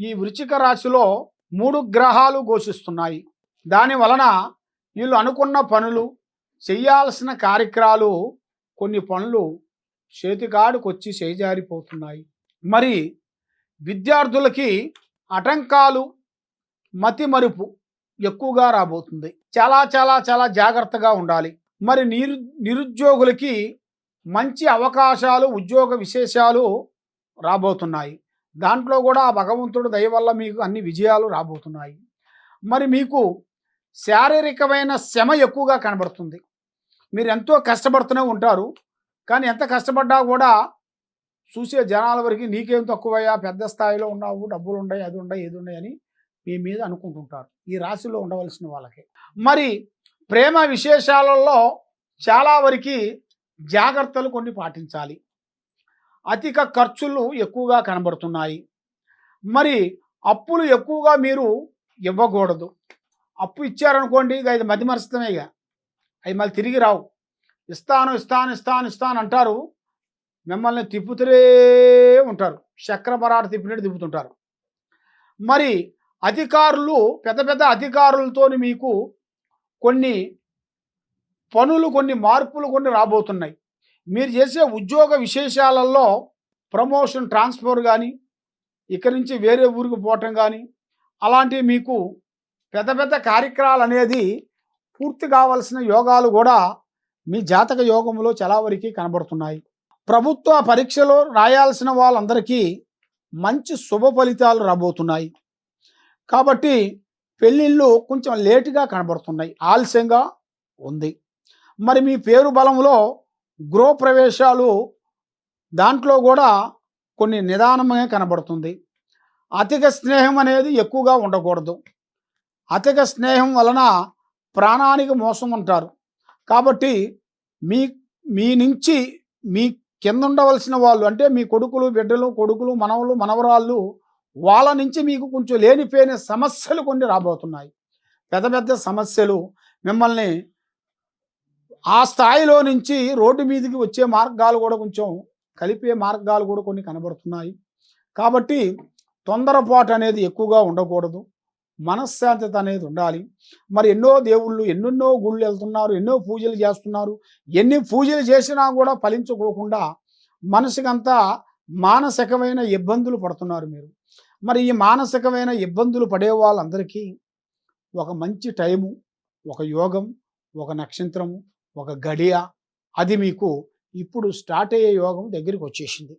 ఈ వృచ్చిక రాశిలో మూడు గ్రహాలు ఘోషిస్తున్నాయి. దాని వలన వీళ్ళు అనుకున్న పనులు చేయాల్సిన కార్యక్రమాలు కొన్ని పనులు చేతికాడుకొచ్చి చేజారిపోతున్నాయి. మరి విద్యార్థులకి ఆటంకాలు మతి మరుపు ఎక్కువగా రాబోతుంది. చాలా చాలా చాలా జాగ్రత్తగా ఉండాలి. మరి నిరు నిరుద్యోగులకి మంచి అవకాశాలు ఉద్యోగ విశేషాలు రాబోతున్నాయి. దాంట్లో కూడా ఆ భగవంతుడు దయ వల్ల మీకు అన్ని విజయాలు రాబోతున్నాయి. మరి మీకు శారీరకమైన శ్రమ ఎక్కువగా కనబడుతుంది. మీరు ఎంతో కష్టపడుతూనే ఉంటారు. కానీ ఎంత కష్టపడ్డా కూడా చూసే జనాల వరకు నీకేం తక్కువయ్యా? పెద్ద స్థాయిలో ఉన్నావు. డబ్బులు ఉన్నాయి అది ఉన్నాయి ఏది ఉన్నాయి అని మీ మీద అనుకుంటుంటారు. ఈ రాశిలో ఉండవలసిన వాళ్ళకి. మరి ప్రేమ విశేషాలలో చాలా వరకు జాగ్రత్తలు కొన్ని పాటించాలి. అధిక ఖర్చులు ఎక్కువగా కనబడుతున్నాయి. మరి అప్పులు ఎక్కువగా మీరు ఇవ్వకూడదు. అప్పు ఇచ్చారనుకోండి ఇక ఇది మతిమరుస్తమే ఇక. అవి మళ్ళీ తిరిగి రావు. ఇస్తాను ఇస్తాను ఇస్తాను ఇస్తాను అంటారు. మిమ్మల్ని తిప్పుతూనే ఉంటారు. చక్రపరాట తిప్పినట్టు తిప్పుతుంటారు. మరి అధికారులు పెద్ద పెద్ద అధికారులతో మీకు కొన్ని పనులు కొన్ని మార్పులు కొన్ని రాబోతున్నాయి. మీరు చేసే ఉద్యోగ విశేషాలలో ప్రమోషన్ ట్రాన్స్ఫర్ కానీ ఇక్కడి నుంచి వేరే ఊరికి పోవటం కానీ అలాంటివి మీకు పెద్ద పెద్ద కార్యక్రమాలు అనేది పూర్తి కావాల్సిన యోగాలు కూడా మీ జాతక యోగంలో చాలా వరకు కనబడుతున్నాయి. ప్రభుత్వ పరీక్షలో రాయాల్సిన వాళ్ళందరికీ మంచి శుభ ఫలితాలు రాబోతున్నాయి. కాబట్టి పెళ్ళిళ్ళు కొంచెం లేటుగా కనబడుతున్నాయి. ఆలస్యంగా ఉంది. మరి మీ పేరు బలంలో గృహప్రవేశాలు దాంట్లో కూడా కొన్ని నిదానమే కనబడుతుంది. అధిక స్నేహం అనేది ఎక్కువగా ఉండకూడదు. అధిక స్నేహం వలన ప్రాణానికి మోసం ఉంటారు. కాబట్టి మీ మీ నుంచి మీ కింద ఉండవలసిన వాళ్ళు అంటే మీ కొడుకులు బిడ్డలు కొడుకులు మనవలు మనవరాళ్ళు వాళ్ళ నుంచి మీకు కొంచెం లేనిపోయిన సమస్యలు కొన్ని రాబోతున్నాయి. పెద్ద పెద్ద సమస్యలు మిమ్మల్ని ఆ స్థాయిలో నుంచి రోడ్డు మీదకి వచ్చే మార్గాలు కూడా కొంచెం కలిపే మార్గాలు కూడా కొన్ని కనబడుతున్నాయి. కాబట్టి తొందరపాటు అనేది ఎక్కువగా ఉండకూడదు. మనశ్శాంతత అనేది ఉండాలి. మరి ఎన్నో దేవుళ్ళు ఎన్నెన్నో గుళ్ళు వెళ్తున్నారు ఎన్నో పూజలు చేస్తున్నారు. ఎన్ని పూజలు చేసినా కూడా ఫలించుకోకుండా మనసుకంతా మానసికమైన ఇబ్బందులు పడుతున్నారు మీరు. మరి ఈ మానసికమైన ఇబ్బందులు పడే వాళ్ళందరికీ ఒక మంచి టైము ఒక యోగం ఒక నక్షత్రము ఒక గడియ. అది మీకు ఇప్పుడు స్టార్ట్ అయ్యే యోగం దగ్గరికి వచ్చేసింది.